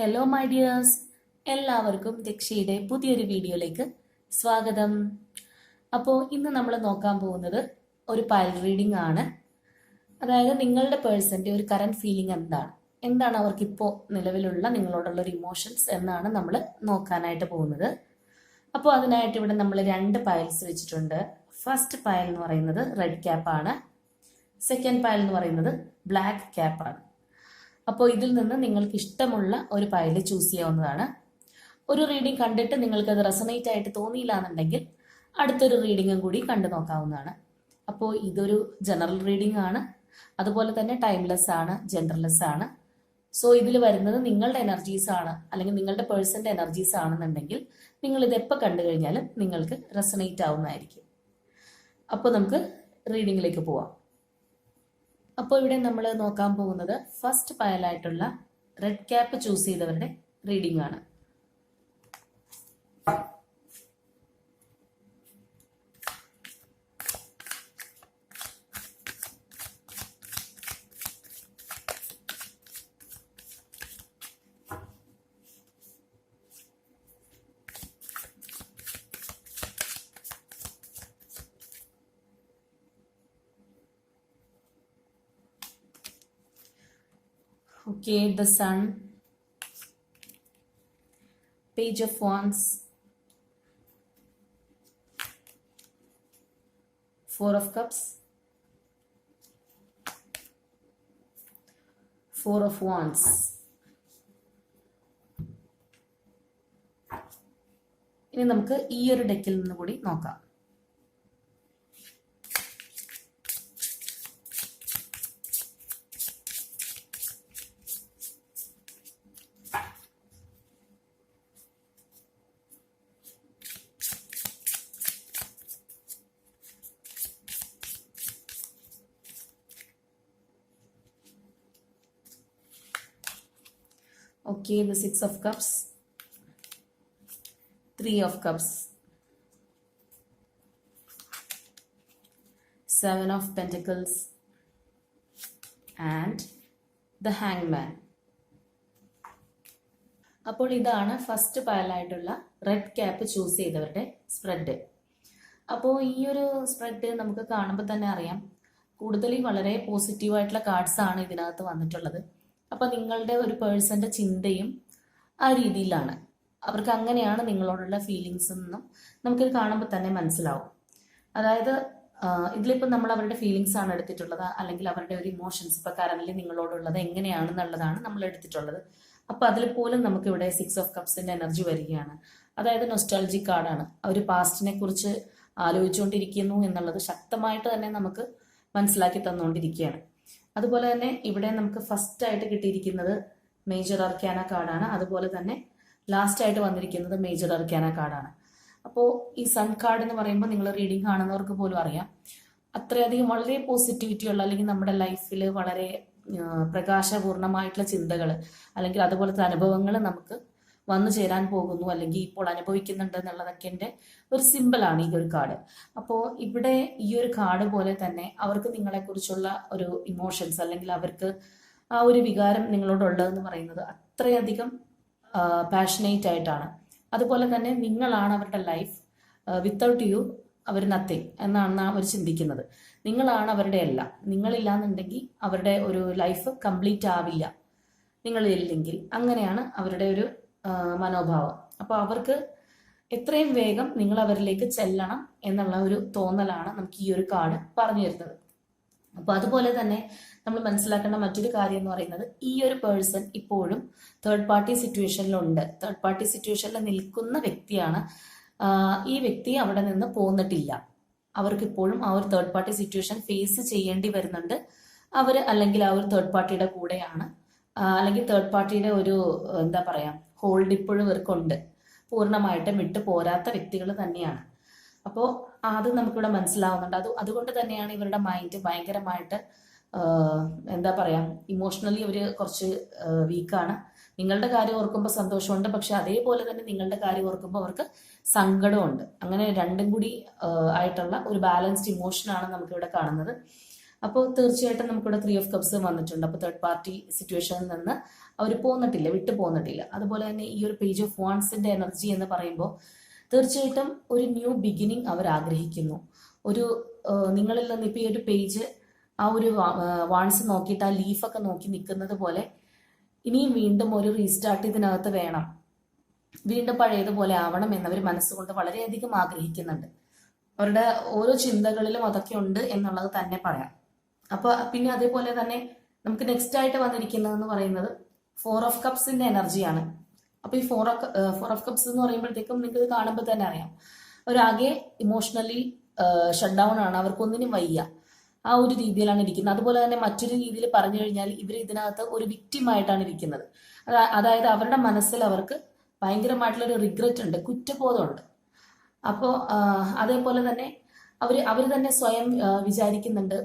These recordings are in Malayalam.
ഹലോ മൈ ഡിയേഴ്സ് എല്ലാവർക്കും ദക്ഷയുടെ പുതിയൊരു വീഡിയോയിലേക്ക് സ്വാഗതം. അപ്പോൾ ഇന്ന് നമ്മൾ നോക്കാൻ പോകുന്നത് ഒരു പൈൽ റീഡിംഗ് ആണ്. അതായത് നിങ്ങളുടെ പേഴ്സന്റെ ഒരു കറണ്ട് ഫീലിംഗ് എന്താണ്? എന്താണ് അവർക്കിപ്പോൾ നിലവിലുള്ള നിങ്ങളോടുള്ള ഒരു ഇമോഷൻസ് എന്നാണ് നമ്മൾ നോക്കാനായിട്ട് പോകുന്നത്. അപ്പോൾ അതിനായിട്ട് ഇവിടെ നമ്മൾ രണ്ട് പയൽസ് വെച്ചിട്ടുണ്ട്. ഫസ്റ്റ് പയൽ എന്ന് പറയുന്നത് റെഡ് ക്യാപ്പാണ് സെക്കൻഡ് പയൽ എന്ന് പറയുന്നത് ബ്ലാക്ക് ക്യാപ്പാണ് അപ്പോൾ ഇതിൽ നിന്ന് നിങ്ങൾക്ക് ഇഷ്ടമുള്ള ഒരു പയൽ ചൂസ് ചെയ്യാവുന്നതാണ്. ഒരു റീഡിംഗ് കണ്ടിട്ട് നിങ്ങൾക്ക് അത് റെസണേറ്റ് ആയിട്ട് തോന്നിയില്ല എന്നുണ്ടെങ്കിൽ അടുത്തൊരു റീഡിങ്ങും കൂടി കണ്ടു നോക്കാവുന്നതാണ്. അപ്പോൾ ഇതൊരു ജനറൽ റീഡിംഗ് ആണ്. അതുപോലെ തന്നെ ടൈംലെസ് ആണ് ജെൻഡർലെസ് ആണ്. സോ ഇതിൽ വരുന്നത് നിങ്ങളുടെ എനർജീസ് ആണ് അല്ലെങ്കിൽ നിങ്ങളുടെ പേഴ്സന്റെ എനർജീസ് ആണെന്നുണ്ടെങ്കിൽ നിങ്ങൾ ഇത് എപ്പോൾ കണ്ടു കഴിഞ്ഞാലും നിങ്ങൾക്ക് റെസണേറ്റ് ആവുന്നതായിരിക്കും. അപ്പോൾ നമുക്ക് റീഡിങ്ങിലേക്ക് പോവാം. അപ്പോൾ ഇവിടെ നമ്മൾ നോക്കാൻ പോകുന്നത് ഫസ്റ്റ് പയലായിട്ടുള്ള റെഡ് ക്യാപ്പ് ചൂസ് ചെയ്തവരുടെ റീഡിംഗ് ആണ്. Okay, the sun, page of wands, four of cups, four of wands. ഇനി നമുക്ക് ഈ ഒരു ഡെക്കിൽ നിന്ന് കൂടി നോക്കാം Okay, the Six of Cups, Three of Cups, Seven of Pentacles, and the Hangman. അപ്പോൾ ഇതാണ് ഫസ്റ്റ് പയലായിട്ടുള്ള റെഡ് ക്യാപ്പ് ചൂസ് ചെയ്തവരുടെ സ്പ്രെഡ് അപ്പോൾ ഈ ഒരു സ്പ്രെഡ് നമുക്ക് കാണുമ്പോൾ തന്നെ അറിയാം. കൂടുതലും വളരെ പോസിറ്റീവായിട്ടുള്ള കാർഡ്സ് ആണ് ഇതിനകത്ത് വന്നിട്ടുള്ളത്. അപ്പോൾ നിങ്ങളുടെ ഒരു പേഴ്സന്റെ ചിന്തയും ആ രീതിയിലാണ്. അവർക്ക് അങ്ങനെയാണ് നിങ്ങളോടുള്ള ഫീലിങ്സ് എന്നും നമുക്കിത് കാണുമ്പോൾ തന്നെ മനസ്സിലാവും. അതായത് ഇതിലിപ്പോൾ നമ്മൾ അവരുടെ ഫീലിങ്സ് ആണ് എടുത്തിട്ടുള്ളത് അല്ലെങ്കിൽ അവരുടെ ഒരു ഇമോഷൻസ് ഇപ്പോൾ കറന്റ് നിങ്ങളോടുള്ളത് എങ്ങനെയാണെന്നുള്ളതാണ് നമ്മൾ എടുത്തിട്ടുള്ളത്. അപ്പോൾ അതിൽ പോലും നമുക്ക് ഇവിടെ സിക്സ് ഓഫ് കപ്സിന്റെ എനർജി വരികയാണ്. അതായത് നൊസ്റ്റാൾജി കാർഡാണ് അവർ പാസ്റ്റിനെ കുറിച്ച് ആലോചിച്ചുകൊണ്ടിരിക്കുന്നു എന്നുള്ളത് ശക്തമായിട്ട് തന്നെ നമുക്ക് മനസ്സിലാക്കി തന്നുകൊണ്ടിരിക്കുകയാണ്. അതുപോലെ തന്നെ ഇവിടെ നമുക്ക് ഫസ്റ്റ് ആയിട്ട് കിട്ടിയിരിക്കുന്നത് മേജർ അർക്കാന കാർഡാണ് അതുപോലെ തന്നെ ലാസ്റ്റ് ആയിട്ട് വന്നിരിക്കുന്നത് മേജർ അർക്കാന കാർഡാണ് അപ്പോൾ ഈ സൺ കാർഡ് എന്ന് പറയുമ്പോൾ നിങ്ങൾ റീഡിംഗ് കാണുന്നവർക്ക് പോലും അറിയാം. അത്രയധികം വളരെ പോസിറ്റിവിറ്റി ഉള്ള അല്ലെങ്കിൽ നമ്മുടെ ലൈഫിൽ വളരെ പ്രകാശപൂർണമായിട്ടുള്ള ചിന്തകൾ അല്ലെങ്കിൽ അതുപോലത്തെ അനുഭവങ്ങൾ നമുക്ക് വന്നു ചേരാൻ പോകുന്നു അല്ലെങ്കിൽ ഇപ്പോൾ അനുഭവിക്കുന്നുണ്ട് എന്നുള്ളതൊക്കെ എന്റെ ഒരു സിമ്പിളാണ് ഈ ഒരു കാർഡ് അപ്പോൾ ഇവിടെ ഈ ഒരു കാർഡ് പോലെ തന്നെ അവർക്ക് നിങ്ങളെക്കുറിച്ചുള്ള ഒരു ഇമോഷൻസ് അല്ലെങ്കിൽ അവർക്ക് ആ ഒരു വികാരം നിങ്ങളോടുള്ളതെന്ന് പറയുന്നത് അത്രയധികം പാഷനേറ്റ് ആയിട്ടാണ്. അതുപോലെ തന്നെ നിങ്ങളാണ് അവരുടെ ലൈഫ് വിത്തൗട്ട് യു അവർ നത്തിങ് എന്നാണ് അവർ ചിന്തിക്കുന്നത്. നിങ്ങളാണ് അവരുടെ എല്ലാം. നിങ്ങളില്ലാന്നുണ്ടെങ്കിൽ അവരുടെ ഒരു ലൈഫ് കംപ്ലീറ്റ് ആവില്ല. നിങ്ങളില്ലെങ്കിൽ അങ്ങനെയാണ് അവരുടെ ഒരു മനോഭാവം. അപ്പോൾ അവർക്ക് എത്രയും വേഗം നിങ്ങൾ അവരിലേക്ക് ചെല്ലണം എന്നുള്ള ഒരു തോന്നലാണ് നമുക്ക് ഈ ഒരു കാർഡ് പറഞ്ഞു തരുന്നത്. അപ്പോൾ അതുപോലെ തന്നെ നമ്മൾ മനസ്സിലാക്കേണ്ട മറ്റൊരു കാര്യം എന്ന് പറയുന്നത് ഈ ഒരു പേഴ്സൺ ഇപ്പോഴും തേർഡ് പാർട്ടി സിറ്റുവേഷനിലുണ്ട് തേർഡ് പാർട്ടി സിറ്റുവേഷനിൽ നിൽക്കുന്ന വ്യക്തിയാണ് ഈ വ്യക്തി അവിടെ നിന്ന് പോന്നിട്ടില്ല. അവർക്ക് ഇപ്പോഴും ആ ഒരു തേർഡ് പാർട്ടി സിറ്റുവേഷൻ ഫേസ് ചെയ്യേണ്ടി വരുന്നുണ്ട്. അവർ അല്ലെങ്കിൽ ആ ഒരു തേർഡ് പാർട്ടിയുടെ കൂടെയാണ്. അല്ലെങ്കിൽ തേർഡ് പാർട്ടിയുടെ ഒരു എന്താ പറയാ ഹോൾഡ് ഇപ്പോഴും ഇവർക്കുണ്ട്. പൂർണമായിട്ടും വിട്ടു പോരാത്ത വ്യക്തികൾ തന്നെയാണ്. അപ്പോൾ അത് നമുക്കിവിടെ മനസ്സിലാവുന്നുണ്ട്. അത് അതുകൊണ്ട് തന്നെയാണ് ഇവരുടെ മൈൻഡ് ഭയങ്കരമായിട്ട് എന്താ പറയാ ഇമോഷണലി അവർ കുറച്ച് വീക്കാണ് നിങ്ങളുടെ കാര്യം ഓർക്കുമ്പോൾ സന്തോഷമുണ്ട്. പക്ഷെ അതേപോലെ തന്നെ നിങ്ങളുടെ കാര്യം ഓർക്കുമ്പോൾ അവർക്ക് സങ്കടമുണ്ട്. അങ്ങനെ രണ്ടും കൂടി ആയിട്ടുള്ള ഒരു ബാലൻസ്ഡ് ഇമോഷനാണ് നമുക്കിവിടെ കാണുന്നത്. അപ്പോൾ തീർച്ചയായിട്ടും നമുക്കിവിടെ ത്രീ ഓഫ് കപ്സ് വന്നിട്ടുണ്ട്. അപ്പോൾ തേർഡ് പാർട്ടി സിറ്റുവേഷനിൽ നിന്ന് അവർ പോന്നിട്ടില്ല വിട്ടു പോന്നിട്ടില്ല. അതുപോലെ തന്നെ ഈ ഒരു പേജ് ഓഫ് വാൺസിന്റെ എനർജി എന്ന് പറയുമ്പോൾ തീർച്ചയായിട്ടും ഒരു ന്യൂ ബിഗിനിങ് അവർ ആഗ്രഹിക്കുന്നു. ഒരു നിങ്ങളിൽ നിന്ന് ഇപ്പോൾ ഈ ഒരു പേജ് ആ ഒരു വാൺസ് നോക്കിയിട്ട് ആ ലീഫൊക്കെ നോക്കി നിൽക്കുന്നത് പോലെ ഇനിയും വീണ്ടും ഒരു റീസ്റ്റാർട്ട് ഇതിനകത്ത് വേണം. വീണ്ടും പഴയതുപോലെ ആവണം എന്നവർ മനസ്സുകൊണ്ട് വളരെയധികം ആഗ്രഹിക്കുന്നുണ്ട്. അവരുടെ ഓരോ ചിന്തകളിലും അതൊക്കെ ഉണ്ട് എന്നുള്ളത് തന്നെ പറയാം. അപ്പൊ പിന്നെ അതേപോലെ തന്നെ നമുക്ക് നെക്സ്റ്റ് ആയിട്ട് വന്നിരിക്കുന്നതെന്ന് പറയുന്നത് ഫോർ ഓഫ് കപ്സിന്റെ എനർജിയാണ് അപ്പൊ ഈ ഫോർ ഫോർ ഓഫ് കപ്സ് എന്ന് പറയുമ്പോഴത്തേക്കും നിങ്ങൾക്ക് ഇത് കാണുമ്പോൾ തന്നെ അറിയാം. അവരാകെ ഇമോഷണലി ഷട്ട് ഡൗൺ ആണ്. അവർക്കൊന്നിനും വയ്യ. ആ ഒരു രീതിയിലാണ് ഇരിക്കുന്നത്. അതുപോലെ തന്നെ മറ്റൊരു രീതിയിൽ പറഞ്ഞു കഴിഞ്ഞാൽ ഇവർ ഇതിനകത്ത് ഒരു വിക്റ്റിമായിട്ടാണ് ഇരിക്കുന്നത്. അതായത് അവരുടെ മനസ്സിൽ അവർക്ക് ഭയങ്കരമായിട്ടുള്ള ഒരു റിഗ്രറ്റ് ഉണ്ട്. കുറ്റബോധമുണ്ട്. അപ്പോൾ അതേപോലെ തന്നെ അവർ അവർ തന്നെ സ്വയം വിചാരിക്കുന്നുണ്ട്.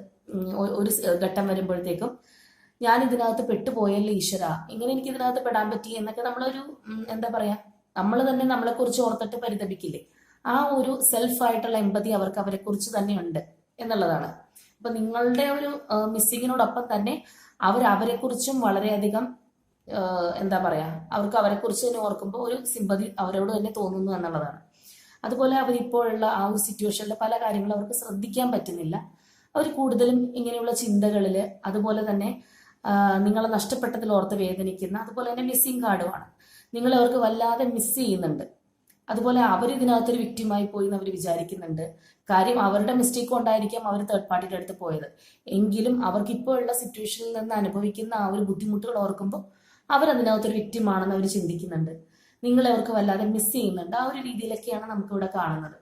ഒരു ഘട്ടം വരുമ്പോഴത്തേക്കും ഞാൻ ഇതിനകത്ത് പെട്ടുപോയല്ലേ ഈശ്വര? ഇങ്ങനെ എനിക്ക് ഇതിനകത്ത് പെടാൻ പറ്റി എന്നൊക്കെ നമ്മളൊരു എന്താ പറയാ നമ്മൾ തന്നെ നമ്മളെ കുറിച്ച് ഓർത്തിട്ട് പരിതപിക്കില്ലേ? ആ ഒരു സെൽഫ് ആയിട്ടുള്ള എമ്പതി അവർക്ക് അവരെ കുറിച്ച് തന്നെ ഉണ്ട് എന്നുള്ളതാണ്. അപ്പൊ നിങ്ങളുടെ ഒരു മിസ്സിങ്ങിനോടൊപ്പം തന്നെ അവർ അവരെ കുറിച്ചും വളരെയധികം എന്താ പറയാ അവർക്ക് അവരെ കുറിച്ച് തന്നെ ഓർക്കുമ്പോൾ ഒരു സിമ്പതി അവരോട് തന്നെ തോന്നുന്നു എന്നുള്ളതാണ്. അതുപോലെ അവരിപ്പോഴുള്ള ആ ഒരു സിറ്റുവേഷനിലെ പല കാര്യങ്ങളും അവർക്ക് ശ്രദ്ധിക്കാൻ പറ്റുന്നില്ല. അവർ കൂടുതലും ഇങ്ങനെയുള്ള ചിന്തകളിൽ അതുപോലെ തന്നെ നിങ്ങളെ നഷ്ടപ്പെട്ടതിൽ ഓർത്ത് വേദനിക്കുന്ന അതുപോലെ തന്നെ മിസ്സിങ് കാർഡുമാണ് നിങ്ങൾ അവർക്ക് വല്ലാതെ മിസ് ചെയ്യുന്നുണ്ട്. അതുപോലെ അവർ ഇതിനകത്തൊരു വിക്റ്റിമായി പോയി എന്ന് അവർ വിചാരിക്കുന്നുണ്ട്. കാര്യം അവരുടെ മിസ്റ്റേക്ക് കൊണ്ടായിരിക്കാം അവർ തേർഡ് പാർട്ടിയുടെ അടുത്ത് പോയത്. എങ്കിലും അവർക്ക് ഇപ്പോൾ ഉള്ള സിറ്റുവേഷനിൽ നിന്ന് അനുഭവിക്കുന്ന ആ ഒരു ബുദ്ധിമുട്ടുകൾ ഓർക്കുമ്പോൾ അവർ അതിനകത്തൊരു വിക്റ്റിമാണെന്ന് അവർ ചിന്തിക്കുന്നുണ്ട്. നിങ്ങളെ അവർക്ക് വല്ലാതെ മിസ് ചെയ്യുന്നുണ്ട്. ആ ഒരു രീതിയിലൊക്കെയാണ് നമുക്കിവിടെ കാണുന്നത്.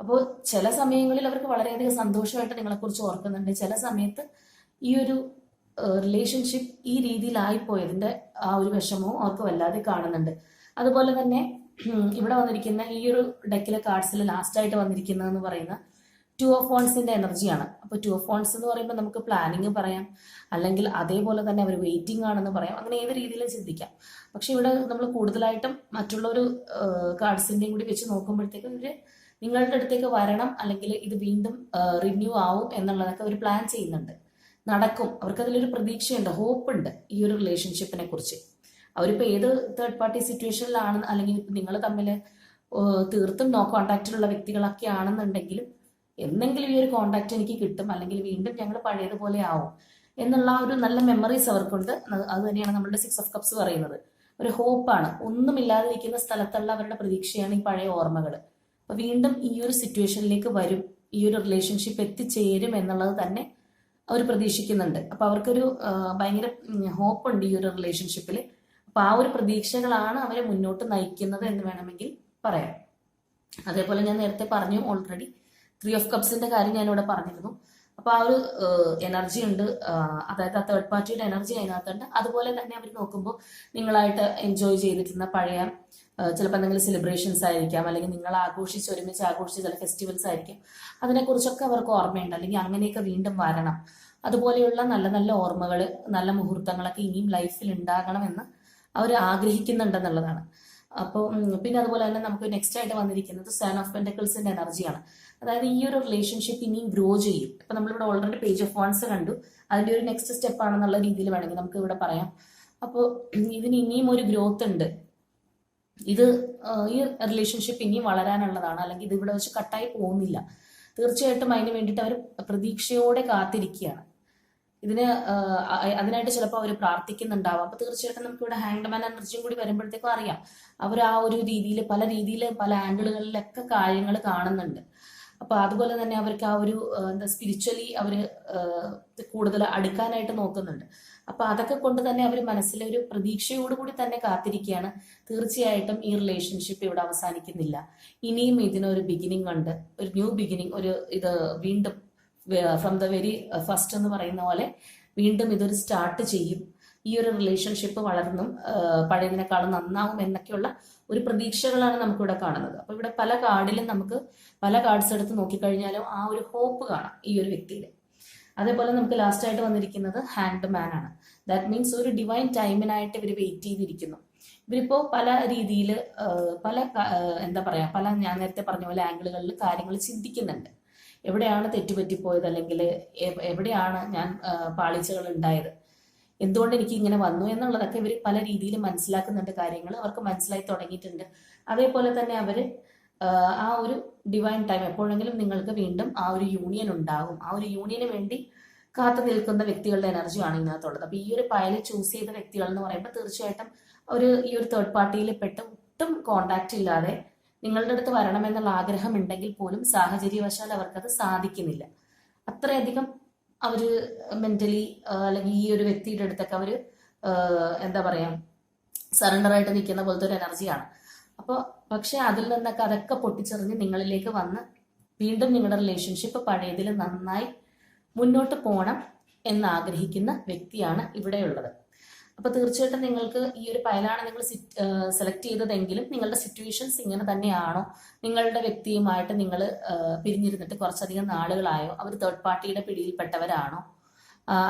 അപ്പോൾ ചില സമയങ്ങളിൽ അവർക്ക് വളരെയധികം സന്തോഷമായിട്ട് നിങ്ങളെക്കുറിച്ച് ഓർക്കുന്നുണ്ട്. ചില സമയത്ത് ഈ ഒരു റിലേഷൻഷിപ്പ് ഈ രീതിയിലായിപ്പോയതിന്റെ ആ ഒരു വിഷമവും അവർക്ക് വല്ലാതെ കാണുന്നുണ്ട്. അതുപോലെ തന്നെ ഇവിടെ വന്നിരിക്കുന്ന ഈ ഒരു ഡെക്കിലെ കാർഡ്സിൽ ലാസ്റ്റ് ആയിട്ട് വന്നിരിക്കുന്നതെന്ന് പറയുന്ന ടു ഓഫ് ഫോൺസിന്റെ എനർജിയാണ് അപ്പൊ ടു ഓഫ് ഫോൺസ് എന്ന് പറയുമ്പോൾ നമുക്ക് പ്ലാനിങ് പറയാം അല്ലെങ്കിൽ അതേപോലെ തന്നെ അവർ വെയിറ്റിംഗ് ആണെന്ന് പറയാം അങ്ങനെ ഏത് രീതിയിലും ചിന്തിക്കാം. പക്ഷെ ഇവിടെ നമ്മൾ കൂടുതലായിട്ടും മറ്റുള്ളൊരു കാർഡ്സിന്റെയും കൂടി വെച്ച് നോക്കുമ്പോഴത്തേക്കും ഇവർ നിങ്ങളുടെ അടുത്തേക്ക് വരണം അല്ലെങ്കിൽ ഇത് വീണ്ടും റിന്യൂ ആവും എന്നുള്ളതൊക്കെ അവർ പ്ലാൻ ചെയ്യുന്നുണ്ട്. നടക്കും. അവർക്ക് അതിലൊരു പ്രതീക്ഷയുണ്ട് ഹോപ്പ് ഉണ്ട് ഈ ഒരു റിലേഷൻഷിപ്പിനെ കുറിച്ച്. അവരിപ്പോൾ ഏത് തേർഡ് പാർട്ടി സിറ്റുവേഷനിലാണ് അല്ലെങ്കിൽ നിങ്ങൾ തമ്മിൽ തീർത്തും നോ കോണ്ടാക്റ്റിലുള്ള വ്യക്തികളൊക്കെ ആണെന്നുണ്ടെങ്കിലും എന്നെങ്കിലും ഈ ഒരു കോണ്ടാക്ട് എനിക്ക് കിട്ടും അല്ലെങ്കിൽ വീണ്ടും ഞങ്ങൾ പഴയതുപോലെ ആവും എന്നുള്ള ഒരു നല്ല മെമ്മറീസ് അവർക്കുണ്ട്. അത് തന്നെയാണ് നമ്മളുടെ സിക്സ് ഓഫ് കപ്സ് പറയുന്നത്. ഒരു ഹോപ്പാണ്. ഒന്നുമില്ലാതിരിക്കുന്ന സ്ഥലത്തുള്ള അവരുടെ പ്രതീക്ഷയാണ് ഈ പഴയ ഓർമ്മകൾ അപ്പൊ വീണ്ടും ഈ ഒരു സിറ്റുവേഷനിലേക്ക് വരും ഈ ഒരു റിലേഷൻഷിപ്പ് എത്തിച്ചേരും എന്നുള്ളത് തന്നെ അവർ പ്രതീക്ഷിക്കുന്നുണ്ട്. അപ്പൊ അവർക്കൊരു ഭയങ്കര ഹോപ്പ് ഉണ്ട് ഈ ഒരു റിലേഷൻഷിപ്പിൽ അപ്പൊ ആ ഒരു പ്രതീക്ഷകളാണ് അവരെ മുന്നോട്ട് നയിക്കുന്നത് എന്ന് വേണമെങ്കിൽ പറയാം. അതേപോലെ ഞാൻ നേരത്തെ പറഞ്ഞു ഓൾറെഡി. ത്രീ ഓഫ് കപ്സിന്റെ കാര്യം ഞാനിവിടെ പറഞ്ഞിരുന്നു. അപ്പൊ ആ ഒരു എനർജി ഉണ്ട്. അതായത് ആ തേർഡ് പാർട്ടിയുടെ എനർജി അതിനകത്തുണ്ട്. അതുപോലെ തന്നെ അവർ നോക്കുമ്പോൾ നിങ്ങളായിട്ട് എൻജോയ് ചെയ്തിട്ടുള്ള പഴയ ചിലപ്പോൾ എന്തെങ്കിലും സെലിബ്രേഷൻസ് ആയിരിക്കാം. അല്ലെങ്കിൽ നിങ്ങൾ ആഘോഷിച്ച് ഒരുമിച്ച് ആഘോഷിച്ച ചില ഫെസ്റ്റിവൽസ് ആയിരിക്കും. അതിനെക്കുറിച്ചൊക്കെ അവർക്ക് ഓർമ്മയുണ്ട്. അല്ലെങ്കിൽ അങ്ങനെയൊക്കെ വീണ്ടും വരണം. അതുപോലെയുള്ള നല്ല നല്ല ഓർമ്മകൾ നല്ല മുഹൂർത്തങ്ങളൊക്കെ ഇനിയും ലൈഫിൽ ഉണ്ടാകണമെന്ന് അവർ ആഗ്രഹിക്കുന്നുണ്ടെന്നുള്ളതാണ്. അപ്പോൾ പിന്നെ അതുപോലെ തന്നെ നമുക്ക് നെക്സ്റ്റ് ആയിട്ട് വന്നിരിക്കുന്നത് സൺ ഓഫ് പെൻഡക്കിൾസിന്റെ എനർജിയാണ് അതായത് ഈ ഒരു റിലേഷൻഷിപ്പ് ഇനിയും ഗ്രോ ചെയ്യും. ഇപ്പൊ നമ്മളിവിടെ ഓൾറെഡി പേജ് ഓഫ് വൺസ് കണ്ടു. അതിന്റെ ഒരു നെക്സ്റ്റ് സ്റ്റെപ്പ് ആണെന്നുള്ള രീതിയിൽ വേണമെങ്കിൽ നമുക്ക് ഇവിടെ പറയാം. അപ്പോൾ ഇതിന് ഇനിയും ഒരു ഗ്രോത്ത് ഉണ്ട്. ഇത് ഈ റിലേഷൻഷിപ്പ് ഇനിയും വളരാനുള്ളതാണ്. അല്ലെങ്കിൽ ഇത് ഇവിടെ വെച്ച് കട്ടായി പോകുന്നില്ല. തീർച്ചയായിട്ടും അതിന് വേണ്ടിയിട്ട് അവർ പ്രതീക്ഷയോടെ കാത്തിരിക്കുകയാണ്. ഇതിന് അതിനായിട്ട് ചിലപ്പോൾ അവർ പ്രാർത്ഥിക്കുന്നുണ്ടാവും. അപ്പൊ തീർച്ചയായിട്ടും നമുക്ക് ഇവിടെ ഹാൻഡ്മാൻ എനർജിയും കൂടി വരുമ്പോഴത്തേക്കും അറിയാം. അവർ ആ ഒരു രീതിയിൽ പല രീതിയിൽ പല ആംഗിളുകളിലൊക്കെ കാര്യങ്ങൾ കാണുന്നുണ്ട്. അപ്പൊ അതുപോലെ തന്നെ അവർക്ക് ആ ഒരു എന്താ സ്പിരിച്വലി അവർ കൂടുതൽ അടുക്കാനായിട്ട് നോക്കുന്നുണ്ട്. അപ്പൊ അതൊക്കെ കൊണ്ട് തന്നെ അവർ മനസ്സിലെ ഒരു പ്രതീക്ഷയോടുകൂടി തന്നെ കാത്തിരിക്കുകയാണ്. തീർച്ചയായിട്ടും ഈ റിലേഷൻഷിപ്പ് ഇവിടെ അവസാനിക്കുന്നില്ല. ഇനിയും ഇതിനൊരു ബിഗിനിങ് ഉണ്ട്. ഒരു ന്യൂ ബിഗിനിങ് ഒരു ഇത് വീണ്ടും ഫ്രം ദ വെരി ഫസ്റ്റ് എന്ന് പറയുന്ന പോലെ വീണ്ടും ഇതൊരു സ്റ്റാർട്ട് ചെയ്യും. ഈ ഒരു റിലേഷൻഷിപ്പ് വളർന്നും പഴയതിനേക്കാളും നന്നാവും എന്നൊക്കെയുള്ള ഒരു പ്രതീക്ഷകളാണ് നമുക്കിവിടെ കാണുന്നത്. അപ്പൊ ഇവിടെ പല കാർഡിലും നമുക്ക് പല കാർഡ്സ് എടുത്ത് നോക്കിക്കഴിഞ്ഞാലും ആ ഒരു ഹോപ്പ് കാണാം ഈ ഒരു വ്യക്തിയിൽ അതേപോലെ നമുക്ക് ലാസ്റ്റ് ആയിട്ട് വന്നിരിക്കുന്നത് ഹാൻഡ് മാൻ ആണ്. ദാറ്റ് മീൻസ് ഒരു ഡിവൈൻ ടൈമിനായിട്ട് ഇവർ വെയിറ്റ് ചെയ്തിരിക്കുന്നു. ഇവരിപ്പോ പല രീതിയിൽ പല എന്താ പറയാ പല ഞാൻ നേരത്തെ പറഞ്ഞ പോലെ ആംഗിളുകളിൽ കാര്യങ്ങൾ ചിന്തിക്കുന്നുണ്ട്. എവിടെയാണ് തെറ്റുപറ്റിപ്പോയത്? അല്ലെങ്കിൽ എവിടെയാണ് ഞാൻ പാളിച്ചകൾ ഉണ്ടായത്? എന്തുകൊണ്ട് എനിക്ക് ഇങ്ങനെ വന്നു എന്നുള്ളതൊക്കെ ഇവർ പല രീതിയിൽ മനസ്സിലാക്കുന്നുണ്ട് കാര്യങ്ങൾ അവർക്ക് മനസ്സിലായി തുടങ്ങിയിട്ടുണ്ട്. അതേപോലെ തന്നെ അവർ ആ ഒരു ഡിവൈൻ ടൈം എപ്പോഴെങ്കിലും നിങ്ങൾക്ക് വീണ്ടും ആ ഒരു യൂണിയൻ ഉണ്ടാകും. ആ ഒരു യൂണിയന് വേണ്ടി കാത്തു നിൽക്കുന്ന വ്യക്തികളുടെ എനർജിയാണ് ഇതിനകത്തുള്ളത്. അപ്പൊ ഈ ഒരു പയൽ ചൂസ് ചെയ്ത വ്യക്തികൾ എന്ന് പറയുമ്പോൾ തീർച്ചയായിട്ടും ഒരു ഈ ഒരു തേർഡ് പാർട്ടിയിൽ പെട്ട് ഒട്ടും കോണ്ടാക്ട് ഇല്ലാതെ നിങ്ങളുടെ അടുത്ത് വരണമെന്നുള്ള ആഗ്രഹം ഉണ്ടെങ്കിൽ പോലും സാഹചര്യവശാൽ അവർക്കത് സാധിക്കുന്നില്ല. അത്രയധികം അവർ മെന്റലി അല്ലെങ്കിൽ ഈ ഒരു വ്യക്തിയുടെ അടുത്തൊക്കെ അവർ എന്താ പറയാ സറണ്ടർ ആയിട്ട് നിൽക്കുന്ന പോലത്തെ ഒരു എനർജിയാണ് അപ്പോൾ പക്ഷെ അതിൽ നിന്നൊക്കെ അതൊക്കെ പൊട്ടിച്ചെറിഞ്ഞ് നിങ്ങളിലേക്ക് വന്ന് വീണ്ടും നിങ്ങളുടെ റിലേഷൻഷിപ്പ് പഴയതിൽ നന്നായി മുന്നോട്ട് പോകണം എന്ന് ആഗ്രഹിക്കുന്ന വ്യക്തിയാണ് ഇവിടെയുള്ളത്. അപ്പൊ തീർച്ചയായിട്ടും നിങ്ങൾക്ക് ഈ ഒരു ഫയലാണ് നിങ്ങൾ സെലക്ട് ചെയ്തതെങ്കിലും നിങ്ങളുടെ സിറ്റുവേഷൻസ് ഇങ്ങനെ തന്നെയാണോ? നിങ്ങളുടെ വ്യക്തിയുമായിട്ട് നിങ്ങൾ പിരിഞ്ഞിരുന്നിട്ട് കുറച്ചധികം നാളുകളായോ? അവർ തേർഡ് പാർട്ടിയുടെ പിടിയിൽപ്പെട്ടവരാണോ?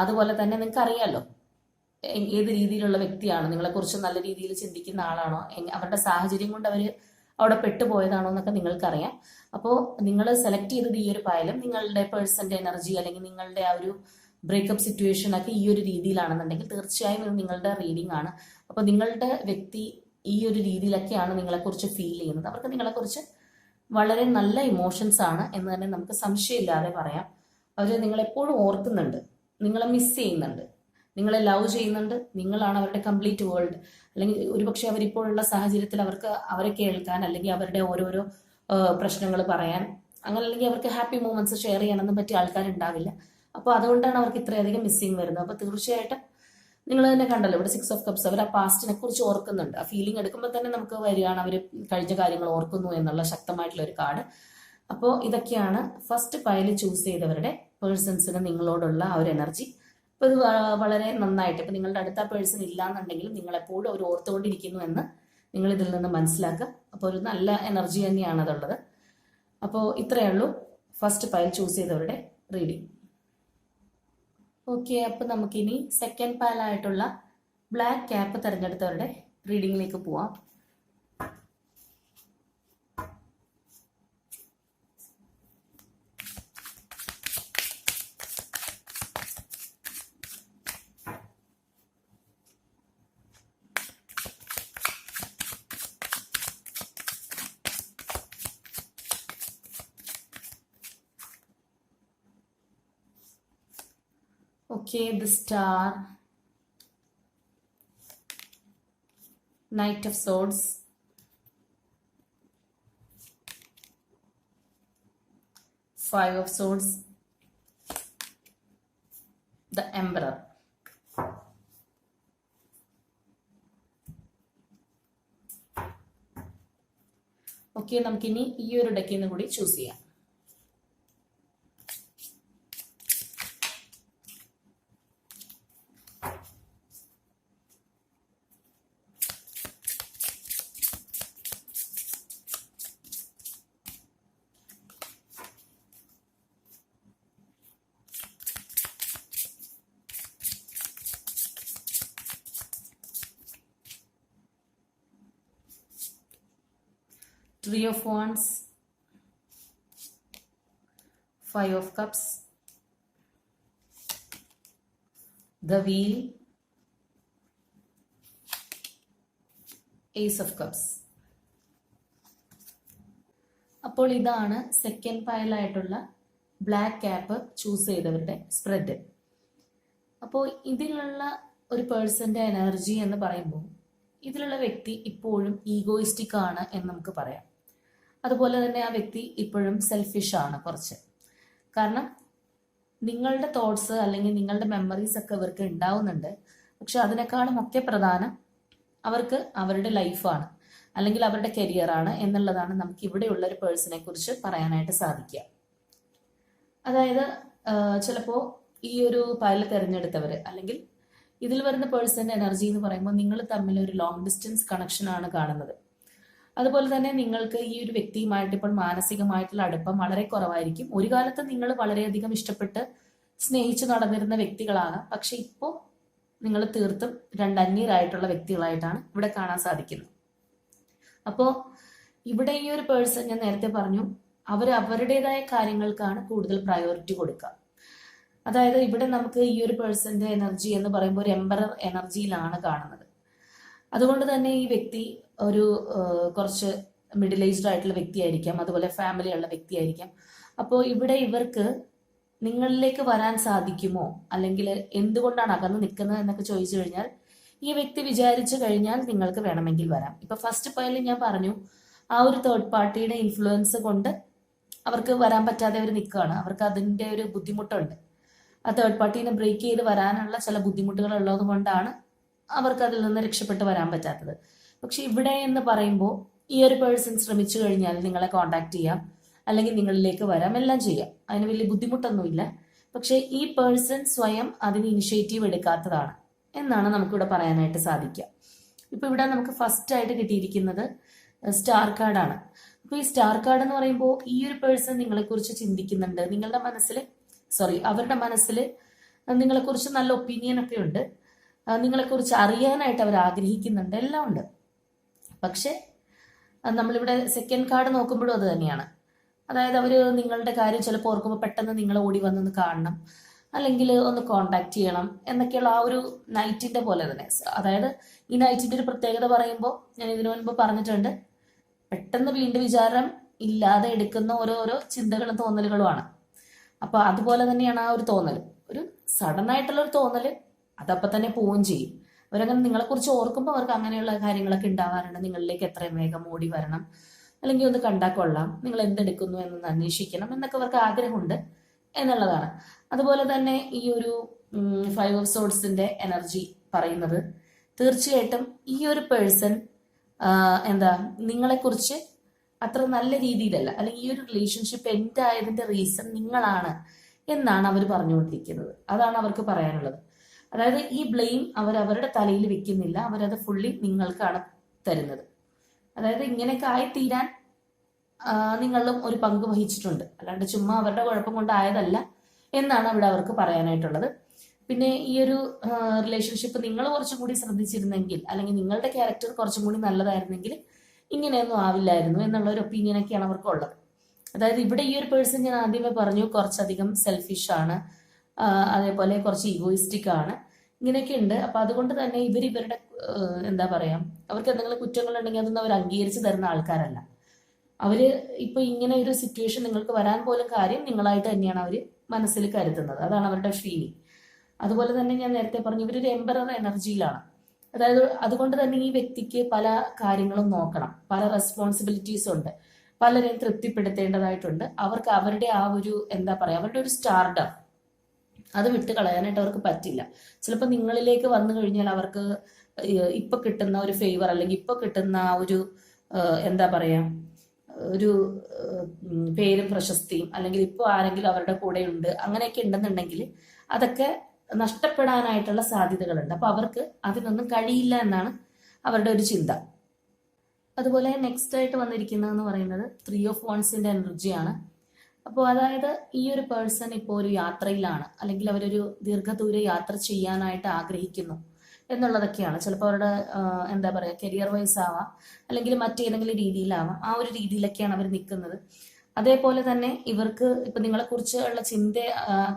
അതുപോലെ തന്നെ നിങ്ങൾക്ക് അറിയാലോ ഏത് രീതിയിലുള്ള വ്യക്തിയാണ്? നിങ്ങളെക്കുറിച്ച് നല്ല രീതിയിൽ ചിന്തിക്കുന്ന ആളാണോ? അവരുടെ സാഹചര്യം കൊണ്ട് അവർ അവിടെ പെട്ടുപോയതാണോ എന്നൊക്കെ നിങ്ങൾക്കറിയാം. അപ്പോൾ നിങ്ങൾ സെലക്ട് ചെയ്തത് ഈ ഒരു പായലും നിങ്ങളുടെ പേഴ്സന്റെ എനർജി അല്ലെങ്കിൽ നിങ്ങളുടെ ആ ഒരു ബ്രേക്കപ്പ് സിറ്റുവേഷൻ ഒക്കെ ഈ ഒരു രീതിയിലാണെന്നുണ്ടെങ്കിൽ തീർച്ചയായും ഇത് നിങ്ങളുടെ റീഡിംഗ് ആണ്. അപ്പോൾ നിങ്ങളുടെ വ്യക്തി ഈ ഒരു രീതിയിലൊക്കെയാണ് നിങ്ങളെക്കുറിച്ച് ഫീൽ ചെയ്യുന്നത്. അവർക്ക് നിങ്ങളെക്കുറിച്ച് വളരെ നല്ല ഇമോഷൻസ് ആണ് എന്ന് തന്നെ നമുക്ക് സംശയമില്ലാതെ പറയാം. അവർ നിങ്ങളെപ്പോഴും ഓർക്കുന്നുണ്ട്. നിങ്ങളെ മിസ് ചെയ്യുന്നുണ്ട്. നിങ്ങളെ ലവ് ചെയ്യുന്നുണ്ട്. നിങ്ങളാണ് അവരുടെ കംപ്ലീറ്റ് വേൾഡ് അല്ലെങ്കിൽ ഒരുപക്ഷെ അവരിപ്പോഴുള്ള സാഹചര്യത്തിൽ അവർക്ക് അവരെ കേൾക്കാൻ അല്ലെങ്കിൽ അവരുടെ ഓരോരോ പ്രശ്നങ്ങൾ പറയാൻ അങ്ങനെ അല്ലെങ്കിൽ അവർക്ക് ഹാപ്പി മൂമെന്റ്സ് ഷെയർ ചെയ്യാനൊന്നും പറ്റിയ ആൾക്കാരുണ്ടാവില്ല. അപ്പോൾ അതുകൊണ്ടാണ് അവർക്ക് ഇത്രയധികം മിസ്സിങ് വരുന്നത്. അപ്പോൾ തീർച്ചയായിട്ടും നിങ്ങൾ തന്നെ കണ്ടല്ലോ ഇവിടെ സിക്സ് ഓഫ് കപ്സ് അവർ ആ പാസ്റ്റിനെ കുറിച്ച് ഓർക്കുന്നുണ്ട്. ആ ഫീലിംഗ് എടുക്കുമ്പോൾ തന്നെ നമുക്ക് വരികയാണ് അവർ കഴിഞ്ഞ കാര്യങ്ങൾ ഓർക്കുന്നു എന്നുള്ള ശക്തമായിട്ടുള്ള ഒരു കാർഡ് അപ്പോൾ ഇതൊക്കെയാണ് ഫസ്റ്റ് പയൽ ചൂസ് ചെയ്തവരുടെ പേഴ്സൺസിന് നിങ്ങളോടുള്ള ആ ഒരു എനർജി അപ്പോൾ ഇത് വളരെ നന്നായിട്ട് ഇപ്പം നിങ്ങളുടെ അടുത്ത പേഴ്സൺ ഇല്ലാന്നുണ്ടെങ്കിലും നിങ്ങൾ എപ്പോഴും അവർ ഓർത്തുകൊണ്ടിരിക്കുന്നു എന്ന് നിങ്ങൾ ഇതിൽ നിന്ന് മനസ്സിലാക്കുക. അപ്പോൾ ഒരു നല്ല എനർജി തന്നെയാണ് അതുള്ളത്. അപ്പോൾ ഇത്രയേ ഉള്ളൂ. ഫസ്റ്റ് പയൽ ചൂസ് ചെയ്തവരുടെ റീഡിംഗ് ഓക്കെ അപ്പോൾ നമുക്കിനി സെക്കൻഡ് പാലായിട്ടുള്ള ബ്ലാക്ക് ക്യാപ്പ് തിരഞ്ഞെടുത്തവരുടെ റീഡിങ്ങിലേക്ക് പോവാം. Okay, the star, Knight of Swords, Five of Swords, the Emperor. Okay നമുക്കിനി ഈ ഒരു ഡെക്കിൽ നിന്ന് കൂടി ചൂസ് ചെയ്യാം Three of Wands, Five of Cups, the Wheel, Ace of Cups. അപ്പോൾ ഇതാണ് സെക്കൻഡ് പയലായിട്ടുള്ള ബ്ലാക്ക് ക്യാപ്പ് ചൂസ് ചെയ്തവരുടെ സ്പ്രെഡ് അപ്പോൾ ഇതിലുള്ള ഒരു പേഴ്സന്റെ എനർജി എന്ന് പറയുമ്പോൾ ഇതിലുള്ള വ്യക്തി ഇപ്പോഴും ഈഗോയിസ്റ്റിക് ആണ് എന്ന് നമുക്ക് പറയാം അതുപോലെ തന്നെ ആ വ്യക്തി ഇപ്പോഴും സെൽഫിഷ് ആണ് കുറച്ച്. കാരണം നിങ്ങളുടെ തോട്ട്സ് അല്ലെങ്കിൽ നിങ്ങളുടെ മെമ്മറീസ് ഒക്കെ ഇവർക്ക് ഉണ്ടാവുന്നുണ്ട്. പക്ഷെ അതിനേക്കാളും ഒക്കെ പ്രധാനം അവർക്ക് അവരുടെ ലൈഫാണ് അല്ലെങ്കിൽ അവരുടെ കരിയറാണ് എന്നുള്ളതാണ് നമുക്ക് ഇവിടെയുള്ള ഒരു പേഴ്സണെ കുറിച്ച് പറയാനായിട്ട് സാധിക്കുക. അതായത് ചിലപ്പോൾ ഈ ഒരു പയൽ തിരഞ്ഞെടുത്തവർ അല്ലെങ്കിൽ ഇതിൽ വരുന്ന പേഴ്സൺ എനർജി എന്ന് പറയുമ്പോൾ നിങ്ങൾ തമ്മിൽ ഒരു ലോങ് ഡിസ്റ്റൻസ് കണക്ഷൻ ആണ് കാണുന്നത്. അതുപോലെ തന്നെ നിങ്ങൾക്ക് ഈ ഒരു വ്യക്തിയുമായിട്ട് ഇപ്പോൾ മാനസികമായിട്ടുള്ള അടുപ്പം വളരെ കുറവായിരിക്കും. ഒരു കാലത്ത് നിങ്ങൾ വളരെയധികം ഇഷ്ടപ്പെട്ട് സ്നേഹിച്ചു നടന്നിരുന്ന വ്യക്തികളാണ്. പക്ഷെ ഇപ്പോൾ നിങ്ങൾ തീർത്തും രണ്ടന്യരായിട്ടുള്ള വ്യക്തികളായിട്ടാണ് ഇവിടെ കാണാൻ സാധിക്കുന്നത്. അപ്പോൾ ഇവിടെ ഈ ഒരു പേഴ്സൺ ഞാൻ നേരത്തെ പറഞ്ഞു അവർ അവരുടേതായ കാര്യങ്ങൾക്കാണ് കൂടുതൽ പ്രയോറിറ്റി കൊടുക്കുക. അതായത് ഇവിടെ നമുക്ക് ഈ ഒരു പേഴ്സന്റെ എനർജി എന്ന് പറയുമ്പോൾ ഒരു എംബറർ എനർജിയിലാണ് കാണുന്നത്. അതുകൊണ്ട് തന്നെ ഈ വ്യക്തി ഒരു കുറച്ച് മിഡിൽ ഏജ്ഡ് ആയിട്ടുള്ള വ്യക്തിയായിരിക്കാം. അതുപോലെ ഫാമിലി ഉള്ള വ്യക്തിയായിരിക്കാം. അപ്പോൾ ഇവിടെ ഇവർക്ക് നിങ്ങളിലേക്ക് വരാൻ സാധിക്കുമോ? അല്ലെങ്കിൽ എന്തുകൊണ്ടാണ് അകന്ന് നിൽക്കുന്നത് എന്നൊക്കെ ചോദിച്ചു കഴിഞ്ഞാൽ ഈ വ്യക്തി വിചാരിച്ചു കഴിഞ്ഞാൽ നിങ്ങൾക്ക് വേണമെങ്കിൽ വരാം. ഇപ്പൊ ഫസ്റ്റ് പോയാലും ഞാൻ പറഞ്ഞു ആ ഒരു തേർഡ് പാർട്ടിയുടെ ഇൻഫ്ലുവൻസ് കൊണ്ട് അവർക്ക് വരാൻ പറ്റാതെ അവർ നിൽക്കുകയാണ്. അവർക്ക് അതിന്റെ ഒരു ബുദ്ധിമുട്ടുണ്ട്. ആ തേർഡ് പാർട്ടീനെ ബ്രേക്ക് ചെയ്ത് വരാനുള്ള ചില ബുദ്ധിമുട്ടുകൾ ഉള്ളത് കൊണ്ടാണ് അവർക്ക് അതിൽ നിന്ന് രക്ഷപ്പെട്ട് വരാൻ പറ്റാത്തത്. പക്ഷെ ഇവിടെ എന്ന് പറയുമ്പോൾ ഈ ഒരു പേഴ്സൺ ശ്രമിച്ചു കഴിഞ്ഞാൽ നിങ്ങളെ കോണ്ടാക്ട് ചെയ്യാം അല്ലെങ്കിൽ നിങ്ങളിലേക്ക് വരാം എല്ലാം ചെയ്യാം. അതിന് വലിയ ബുദ്ധിമുട്ടൊന്നുമില്ല. പക്ഷെ ഈ പേഴ്സൺ സ്വയം അതിന് ഇനിഷ്യേറ്റീവ് എടുക്കാത്തതാണ് എന്നാണ് നമുക്കിവിടെ പറയാനായിട്ട് സാധിക്കുക. ഇപ്പൊ ഇവിടെ നമുക്ക് ഫസ്റ്റ് ആയിട്ട് കിട്ടിയിരിക്കുന്നത് സ്റ്റാർ കാർഡാണ്. അപ്പൊ ഈ സ്റ്റാർ കാർഡ് എന്ന് പറയുമ്പോൾ ഈ ഒരു പേഴ്സൺ നിങ്ങളെക്കുറിച്ച് ചിന്തിക്കുന്നുണ്ട്. നിങ്ങളുടെ മനസ്സിൽ സോറി അവരുടെ മനസ്സിൽ നിങ്ങളെക്കുറിച്ച് നല്ല ഒപ്പീനിയൻ ഒക്കെ ഉണ്ട്. നിങ്ങളെക്കുറിച്ച് അറിയാനായിട്ട് അവർ ആഗ്രഹിക്കുന്നുണ്ട്. എല്ലാം ഉണ്ട്. പക്ഷെ നമ്മളിവിടെ സെക്കൻഡ് കാർഡ് നോക്കുമ്പോഴും അത് തന്നെയാണ്. അതായത് അവർ നിങ്ങളുടെ കാര്യം ചിലപ്പോൾ ഓർക്കുമ്പോൾ പെട്ടെന്ന് നിങ്ങൾ ഓടി വന്നൊന്ന് കാണണം. അല്ലെങ്കിൽ ഒന്ന് കോണ്ടാക്ട് ചെയ്യണം എന്നൊക്കെയുള്ള ആ ഒരു നൈറ്റിന്റെ പോലെ തന്നെ. അതായത് ഈ നൈറ്റിന്റെ ഒരു പ്രത്യേകത പറയുമ്പോൾ ഞാൻ ഇതിനു മുൻപ് പറഞ്ഞിട്ടുണ്ട് പെട്ടെന്ന് വീണ്ടും വിചാരം ഇല്ലാതെ എടുക്കുന്ന ഓരോരോ ചിന്തകളും തോന്നലുകളുമാണ്. അപ്പൊ അതുപോലെ തന്നെയാണ് ആ ഒരു തോന്നൽ ഒരു സഡൻ ആയിട്ടുള്ള ഒരു തോന്നൽ അതപ്പൊ തന്നെ പോവുകയും ചെയ്യും. അവരങ്ങനെ നിങ്ങളെക്കുറിച്ച് ഓർക്കുമ്പോൾ അവർക്ക് അങ്ങനെയുള്ള കാര്യങ്ങളൊക്കെ ഉണ്ടാവാറുണ്ട്. നിങ്ങളിലേക്ക് എത്രയും വേഗം ഓടി വരണം. അല്ലെങ്കിൽ ഒന്ന് കണ്ടാൽ കൊള്ളാം. നിങ്ങൾ എന്തെടുക്കുന്നു എന്നൊന്ന് അന്വേഷിക്കണം എന്നൊക്കെ അവർക്ക് ആഗ്രഹമുണ്ട് എന്നുള്ളതാണ്. അതുപോലെ തന്നെ ഈ ഒരു ഫൈവ് ഓഫ് സോഡ്സിന്റെ എനർജി പറയുന്നത് തീർച്ചയായിട്ടും ഈ ഒരു പേഴ്സൺ എന്താ നിങ്ങളെക്കുറിച്ച് അത്ര നല്ല രീതിയിലല്ല അല്ലെങ്കിൽ ഈ ഒരു റിലേഷൻഷിപ്പ് എൻഡ് ആയതിന്റെ റീസൺ നിങ്ങളാണ് എന്നാണ് അവർ പറഞ്ഞുകൊണ്ടിരിക്കുന്നത്. അതാണ് അവർക്ക് പറയാനുള്ളത്. അതായത് ഈ ബ്ലെയിം അവർ അവരുടെ തലയിൽ വെക്കുന്നില്ല. അവരത് ഫുള്ളി നിങ്ങൾക്കാണ് തരുന്നത്. അതായത് ഇങ്ങനെയൊക്കെ ആയിത്തീരാൻ നിങ്ങളും ഒരു പങ്ക് വഹിച്ചിട്ടുണ്ട്. അല്ലാണ്ട് ചുമ്മാ അവരുടെ കുഴപ്പം കൊണ്ടായതല്ല എന്നാണ് അവിടെ അവർക്ക് പറയാനായിട്ടുള്ളത്. പിന്നെ ഈ ഒരു റിലേഷൻഷിപ്പ് നിങ്ങൾ കുറച്ചും കൂടി ശ്രദ്ധിച്ചിരുന്നെങ്കിൽ അല്ലെങ്കിൽ നിങ്ങളുടെ ക്യാരക്ടർ കുറച്ചും കൂടി നല്ലതായിരുന്നെങ്കിൽ ഇങ്ങനെയൊന്നും ആവില്ലായിരുന്നു എന്നുള്ള ഒരു ഒപ്പീനിയൻ ഒക്കെയാണ് അവർക്കുള്ളത്. അതായത് ഇവിടെ ഈ ഒരു പേഴ്സൺ ഞാൻ ആദ്യമേ പറഞ്ഞു കുറച്ചധികം സെൽഫിഷ് ആണ്. അതേപോലെ കുറച്ച് ഈഗോയിസ്റ്റിക് ആണ്. ഇങ്ങനെയൊക്കെ ഉണ്ട്. അപ്പൊ അതുകൊണ്ട് തന്നെ ഇവർ ഇവരുടെ എന്താ പറയാ അവർക്ക് എന്തെങ്കിലും കുറ്റങ്ങൾ ഉണ്ടെങ്കിൽ അതൊന്നും അവർ അംഗീകരിച്ച് തരുന്ന ആൾക്കാരല്ല. അവർ ഇപ്പൊ ഇങ്ങനെ ഒരു സിറ്റുവേഷൻ നിങ്ങൾക്ക് വരാൻ പോലും കാര്യം നിങ്ങളായിട്ട് തന്നെയാണ് അവർ മനസ്സിൽ കരുതുന്നത്. അതാണ് അവരുടെ ഫീലി അതുപോലെ തന്നെ ഞാൻ നേരത്തെ പറഞ്ഞു ഇവരൊരു എംബറർ എനർജിയിലാണ് അതായത് അതുകൊണ്ട് തന്നെ ഈ വ്യക്തിക്ക് പല കാര്യങ്ങളും നോക്കണം. പല റെസ്പോൺസിബിലിറ്റീസ് ഉണ്ട്. പലരെയും തൃപ്തിപ്പെടുത്തേണ്ടതായിട്ടുണ്ട്. അവർക്ക് അവരുടെ ആ ഒരു എന്താ പറയാ അവരുടെ ഒരു സ്റ്റാർഡം അത് വിട്ട് കളയാനായിട്ട് അവർക്ക് പറ്റില്ല. ചിലപ്പോൾ നിങ്ങളിലേക്ക് വന്നു കഴിഞ്ഞാൽ അവർക്ക് ഇപ്പൊ കിട്ടുന്ന ഒരു ഫേവർ അല്ലെങ്കിൽ ഇപ്പൊ കിട്ടുന്ന ഒരു എന്താ പറയാ ഒരു പേരും പ്രശസ്തിയും അല്ലെങ്കിൽ ഇപ്പോൾ ആരെങ്കിലും അവരുടെ കൂടെ ഉണ്ട് അങ്ങനെയൊക്കെ ഉണ്ടെന്നുണ്ടെങ്കിൽ അതൊക്കെ നഷ്ടപ്പെടാനായിട്ടുള്ള സാധ്യതകളുണ്ട്. അപ്പൊ അവർക്ക് അതിനൊന്നും കഴിയില്ല എന്നാണ് അവരുടെ ഒരു ചിന്ത. അതുപോലെ നെക്സ്റ്റ് ആയിട്ട് വന്നിരിക്കുന്നതെന്ന് പറയുന്നത് ത്രീ ഓഫ് വൺസിന്റെ എനർജിയാണ് അപ്പോൾ അതായത് ഈ ഒരു പേഴ്സൺ ഇപ്പോൾ ഒരു യാത്രയിലാണ് അല്ലെങ്കിൽ അവരൊരു ദീർഘദൂര യാത്ര ചെയ്യാനായിട്ട് ആഗ്രഹിക്കുന്നു എന്നുള്ളതൊക്കെയാണ്. ചിലപ്പോൾ അവരുടെ എന്താ പറയുക കരിയർ വൈസ് ആവാം അല്ലെങ്കിൽ മറ്റേതെങ്കിലും രീതിയിലാവാം ആ ഒരു രീതിയിലൊക്കെയാണ് അവർ നിൽക്കുന്നത്. അതേപോലെ തന്നെ ഇവർക്ക് ഇപ്പൊ നിങ്ങളെക്കുറിച്ച് ഉള്ള ചിന്ത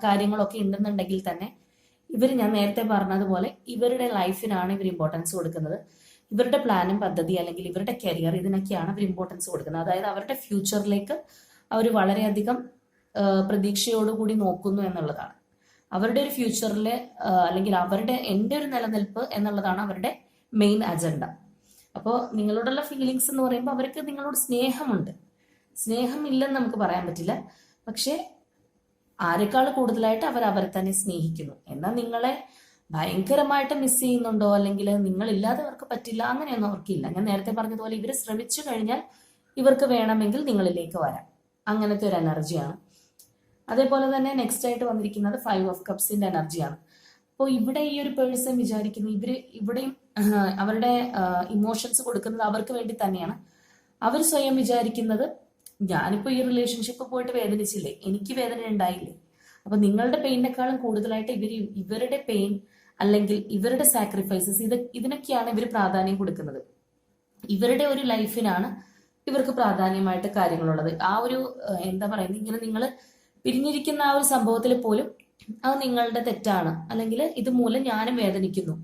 കാര്യങ്ങളൊക്കെ ഉണ്ടെന്നുണ്ടെങ്കിൽ തന്നെ ഇവർ ഞാൻ നേരത്തെ പറഞ്ഞതുപോലെ ഇവരുടെ ലൈഫിനാണ് ഇവർ ഇമ്പോർട്ടൻസ് കൊടുക്കുന്നത്. ഇവരുടെ പ്ലാനും പദ്ധതി അല്ലെങ്കിൽ ഇവരുടെ കരിയർ ഇതിനൊക്കെയാണ് ഇവർ ഇമ്പോർട്ടൻസ് കൊടുക്കുന്നത്. അതായത് അവരുടെ ഫ്യൂച്ചറിലേക്ക് അവർ വളരെയധികം പ്രതീക്ഷയോടുകൂടി നോക്കുന്നു എന്നുള്ളതാണ്. അവരുടെ ഒരു ഫ്യൂച്ചറിൽ അല്ലെങ്കിൽ അവരുടെ എന്റെ ഒരു നിലനിൽപ്പ് എന്നുള്ളതാണ് അവരുടെ മെയിൻ അജണ്ട. അപ്പോൾ നിങ്ങളോടുള്ള ഫീലിങ്സ് എന്ന് പറയുമ്പോൾ അവർക്ക് നിങ്ങളോട് സ്നേഹമുണ്ട്. സ്നേഹമില്ലെന്ന് നമുക്ക് പറയാൻ പറ്റില്ല. പക്ഷേ ആരെക്കാൾ കൂടുതലായിട്ട് അവർ അവരെ തന്നെ സ്നേഹിക്കുന്നു. എന്നാൽ നിങ്ങളെ ഭയങ്കരമായിട്ട് മിസ് ചെയ്യുന്നുണ്ടോ? അല്ലെങ്കിൽ നിങ്ങളില്ലാതെ അവർക്ക് പറ്റില്ല അങ്ങനെയൊന്നും അവർക്കില്ല. ഞാൻ നേരത്തെ പറഞ്ഞതുപോലെ ഇവർ ശ്രമിച്ചു കഴിഞ്ഞാൽ ഇവർക്ക് വേണമെങ്കിൽ നിങ്ങളിലേക്ക് വരാം. അങ്ങനത്തെ ഒരു എനർജിയാണ് അതേപോലെ തന്നെ നെക്സ്റ്റ് ആയിട്ട് വന്നിരിക്കുന്നത് ഫൈവ് ഓഫ് കപ്സിന്റെ എനർജിയാണ് അപ്പോൾ ഇവിടെ ഈ ഒരു പേഴ്സൺ വിചാരിക്കുന്നു ഇവർ ഇവിടെയും അവരുടെ ഇമോഷൻസ് കൊടുക്കുന്നത് അവർക്ക് വേണ്ടി തന്നെയാണ്. അവർ സ്വയം വിചാരിക്കുന്നത് ഞാനിപ്പോ ഈ റിലേഷൻഷിപ്പ് പോയിട്ട് വേദനിച്ചില്ലേ? എനിക്ക് വേദന ഉണ്ടായില്ലേ? അപ്പൊ നിങ്ങളുടെ പെയിനേക്കാളും കൂടുതലായിട്ട് ഇവർ ഇവരുടെ പെയിൻ അല്ലെങ്കിൽ ഇവരുടെ സാക്രിഫൈസസ് ഇത് ഇതിനൊക്കെയാണ് ഇവർ പ്രാധാന്യം കൊടുക്കുന്നത്. ഇവരുടെ ഒരു ലൈഫിനാണ് ഇവർക്ക് പ്രാധാന്യമായിട്ട് കാര്യങ്ങളുള്ളത്. ആ ഒരു എന്താ പറയുന്നത് ഇങ്ങനെ നിങ്ങൾ പിരിഞ്ഞിരിക്കുന്ന ആ ഒരു സംഭവത്തിൽ പോലും അത് നിങ്ങളുടെ തെറ്റാണ്. അല്ലെങ്കിൽ ഇത് മൂലം ഞാനും വേദനിക്കുന്നു.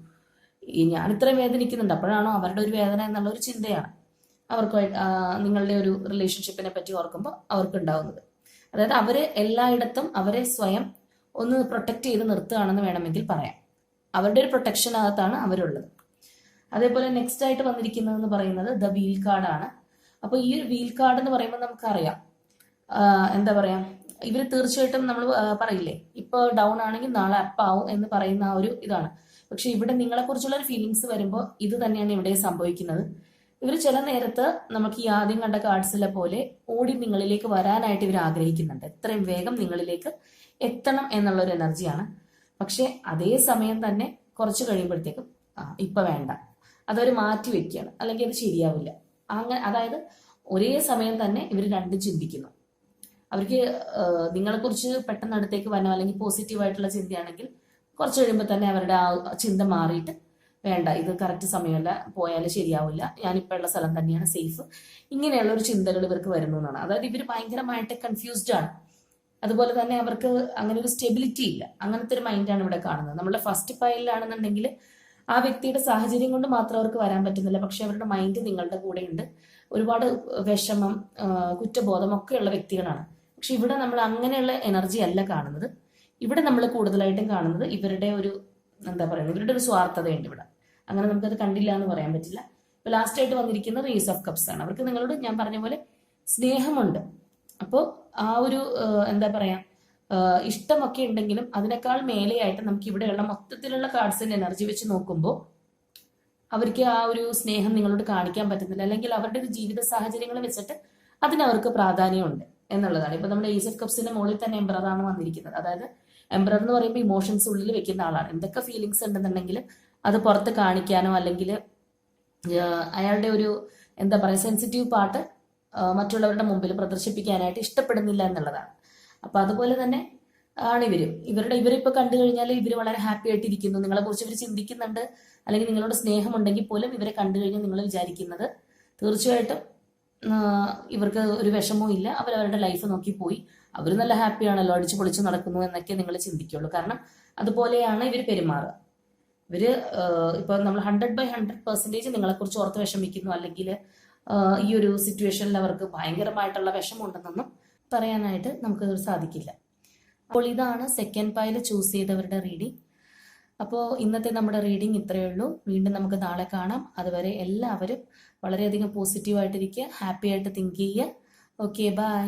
ഞാൻ ഇത്രയും വേദനിക്കുന്നുണ്ട്. അപ്പോഴാണോ അവരുടെ ഒരു വേദന എന്നുള്ള ഒരു ചിന്തയാണ് അവർക്ക് നിങ്ങളുടെ ഒരു റിലേഷൻഷിപ്പിനെ പറ്റി ഓർക്കുമ്പോൾ അവർക്ക് ഉണ്ടാവുന്നത് അതായത് അവർ എല്ലായിടത്തും അവരെ സ്വയം ഒന്ന് പ്രൊട്ടക്ട് ചെയ്ത് നിർത്തുകയാണെന്ന് വേണമെങ്കിൽ പറയാം. അവരുടെ ഒരു പ്രൊട്ടക്ഷനകത്താണ് അവരുള്ളത്. അതേപോലെ നെക്സ്റ്റ് ആയിട്ട് വന്നിരിക്കുന്നതെന്ന് പറയുന്നത് ദ വീൽ കാർഡാണ് അപ്പോൾ ഈ ഒരു വീൽ കാർഡ് എന്ന് പറയുമ്പോൾ നമുക്കറിയാം. എന്താ പറയാ? ഇവർ തീർച്ചയായിട്ടും നമ്മൾ പറയില്ലേ? ഇപ്പോൾ ഡൗൺ ആണെങ്കിൽ നാളെ അപ്പ് ആവും എന്ന് പറയുന്ന ആ ഒരു ഇതാണ്. പക്ഷെ ഇവിടെ നിങ്ങളെ കുറിച്ചുള്ള ഒരു ഫീലിങ്സ് വരുമ്പോൾ ഇത് തന്നെയാണ് ഇവിടെ സംഭവിക്കുന്നത്. ഇവർ ചില നേരത്ത് നമുക്ക് ഈ ആദ്യം കണ്ട കാർഡ്സിലെ പോലെ ഓടി നിങ്ങളിലേക്ക് വരാനായിട്ട് ഇവർ ആഗ്രഹിക്കുന്നുണ്ട്. എത്രയും വേഗം നിങ്ങളിലേക്ക് എത്തണം എന്നുള്ള ഒരു എനർജിയാണ് പക്ഷെ അതേ സമയം തന്നെ കുറച്ച് കഴിയുമ്പോഴത്തേക്കും ഇപ്പൊ വേണ്ട. അതൊരു മാറ്റി വെക്കുകയാണ്. അല്ലെങ്കിൽ അത് ശരിയാവില്ല. അങ്ങനെ അതായത് ഒരേ സമയം തന്നെ ഇവർ രണ്ടും ചിന്തിക്കുന്നു. അവർക്ക് നിങ്ങളെക്കുറിച്ച് പെട്ടെന്ന് അടുത്തേക്ക് വന്നോ അല്ലെങ്കിൽ പോസിറ്റീവ് ആയിട്ടുള്ള ചിന്തയാണെങ്കിൽ കുറച്ച് കഴിയുമ്പോൾ തന്നെ അവരുടെ ആ ചിന്ത മാറിയിട്ട് വേണ്ട ഇത് കറക്റ്റ് സമയമല്ല പോയാൽ ശരിയാവില്ല ഞാനിപ്പോൾ ഉള്ള സ്ഥലം തന്നെയാണ് സേഫ് ഇങ്ങനെയുള്ള ഒരു ചിന്തകൾ ഇവർക്ക് വരുന്നു എന്നാണ്. അതായത് ഇവർ ഭയങ്കരമായിട്ട് കൺഫ്യൂസ്ഡ് ആണ്. അതുപോലെ തന്നെ അവർക്ക് അങ്ങനെ ഒരു സ്റ്റെബിലിറ്റി ഇല്ല. അങ്ങനത്തെ ഒരു മൈൻഡാണ് ഇവിടെ കാണുന്നത്. നമ്മുടെ ഫസ്റ്റ് പൈലിലാണെന്നുണ്ടെങ്കിൽ ആ വ്യക്തിയുടെ സാഹചര്യം കൊണ്ട് മാത്രം അവർക്ക് വരാൻ പറ്റുന്നില്ല. പക്ഷെ അവരുടെ മൈൻഡ് നിങ്ങളുടെ കൂടെ ഉണ്ട് ഒരുപാട് വിഷമം കുറ്റബോധം ഒക്കെയുള്ള വ്യക്തികളാണ്. പക്ഷെ ഇവിടെ നമ്മൾ അങ്ങനെയുള്ള എനർജി അല്ല കാണുന്നത്. ഇവിടെ നമ്മൾ കൂടുതലായിട്ടും കാണുന്നത് ഇവരുടെ ഒരു എന്താ പറയുക ഇവരുടെ ഒരു സ്വാർത്ഥതയുണ്ട് ഇവിടെ. അങ്ങനെ നമുക്കത് കണ്ടില്ല എന്ന് പറയാൻ പറ്റില്ല. ഇപ്പൊ ലാസ്റ്റ് ആയിട്ട് വന്നിരിക്കുന്നത് റീസ് ഓഫ് കപ്സ് ആണ്. അവർക്ക് നിങ്ങളോട് ഞാൻ പറഞ്ഞ പോലെ സ്നേഹമുണ്ട്. അപ്പോൾ ആ ഒരു എന്താ പറയാ ഇഷ്ടമൊക്കെ ഉണ്ടെങ്കിലും അതിനേക്കാൾ മേലെയായിട്ട് നമുക്ക് ഇവിടെയുള്ള മൊത്തത്തിലുള്ള കാർഡ്സിന്റെ എനർജി വെച്ച് നോക്കുമ്പോൾ അവർക്ക് ആ ഒരു സ്നേഹം നിങ്ങളോട് കാണിക്കാൻ പറ്റുന്നില്ല. അല്ലെങ്കിൽ അവരുടെ ഒരു ജീവിത സാഹചര്യങ്ങൾ വെച്ചിട്ട് അതിന് അവർക്ക് പ്രാധാന്യമുണ്ട് എന്നുള്ളതാണ്. ഇപ്പൊ നമ്മുടെ ഏസ് ഓഫ് കപ്സിന്റെ മുകളിൽ തന്നെ എംബ്രറാണ് വന്നിരിക്കുന്നത്. അതായത് എംബ്രർ എന്ന് പറയുമ്പോൾ ഇമോഷൻസ് ഉള്ളിൽ വെക്കുന്ന ആളാണ്. എന്തൊക്കെ ഫീലിങ്സ് ഉണ്ടെന്നുണ്ടെങ്കിൽ അത് പുറത്ത് കാണിക്കാനോ അല്ലെങ്കിൽ അയാളുടെ ഒരു എന്താ പറയുക സെൻസിറ്റീവ് പാർട്ട് മറ്റുള്ളവരുടെ മുമ്പിൽ പ്രദർശിപ്പിക്കാനായിട്ട് ഇഷ്ടപ്പെടുന്നില്ല എന്നുള്ളതാണ്. അപ്പൊ അതുപോലെ തന്നെ ആണ് ഇവർ. ഇവരുടെ ഇവരിപ്പോ കണ്ടു കഴിഞ്ഞാൽ ഇവർ വളരെ ഹാപ്പി ആയിട്ട് ഇരിക്കുന്നു നിങ്ങളെ കുറിച്ച് ഇവർ ചിന്തിക്കുന്നുണ്ട്. അല്ലെങ്കിൽ നിങ്ങളോട് സ്നേഹമുണ്ടെങ്കിൽ പോലും ഇവരെ കണ്ടു കഴിഞ്ഞാൽ നിങ്ങൾ വിചാരിക്കുന്നത്. തീർച്ചയായിട്ടും ഇവർക്ക് ഒരു വിഷമവും ഇല്ല. അവർ അവരുടെ ലൈഫ് നോക്കി പോയി. അവർ നല്ല ഹാപ്പിയാണല്ലോ അടിച്ചു പൊളിച്ചു നടക്കുന്നു എന്നൊക്കെ നിങ്ങൾ ചിന്തിക്കുള്ളൂ. കാരണം അതുപോലെയാണ് ഇവർ പെരുമാറുക. ആഹ് ഇപ്പൊ നമ്മൾ ഹൺഡ്രഡ് ബൈ ഹൺഡ്രഡ് പെർസെന്റേജ് നിങ്ങളെ കുറിച്ച് ഓർത്ത് വിഷമിക്കുന്നു. അല്ലെങ്കിൽ ഈ ഒരു സിറ്റുവേഷനിൽ അവർക്ക് ഭയങ്കരമായിട്ടുള്ള വിഷമമുണ്ടെന്നൊന്നും പറയാനായിട്ട് നമുക്ക് സാധിക്കില്ല. അപ്പോൾ ഇതാണ് സെക്കൻഡ് പൈൽ ചൂസ് ചെയ്തവരുടെ റീഡിംഗ് അപ്പോൾ ഇന്നത്തെ നമ്മുടെ റീഡിംഗ് ഇത്രയേ ഉള്ളൂ. വീണ്ടും നമുക്ക് നാളെ കാണാം. അതുവരെ എല്ലാവരും വളരെയധികം പോസിറ്റീവായിട്ടിരിക്കുക ഹാപ്പി ആയിട്ട് തിങ്ക് ചെയ്യുക. Okay bye